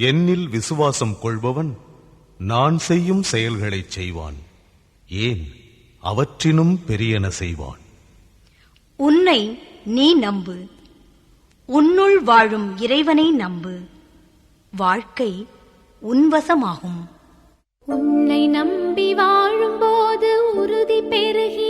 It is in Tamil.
என்னில் விசுவாசம் கொள்பவன் நான் செய்யும் செயல்களைச் செய்வான். ஏன்? அவற்றினும் பெரியன செய்வான். உன்னை நீ நம்பு. உன்னுள் வாழும் இறைவனை நம்பு. வாழ்க்கை உன்வசமாகும். உன்னை நம்பி வாழும்போது உறுதி பெறுகிறேன்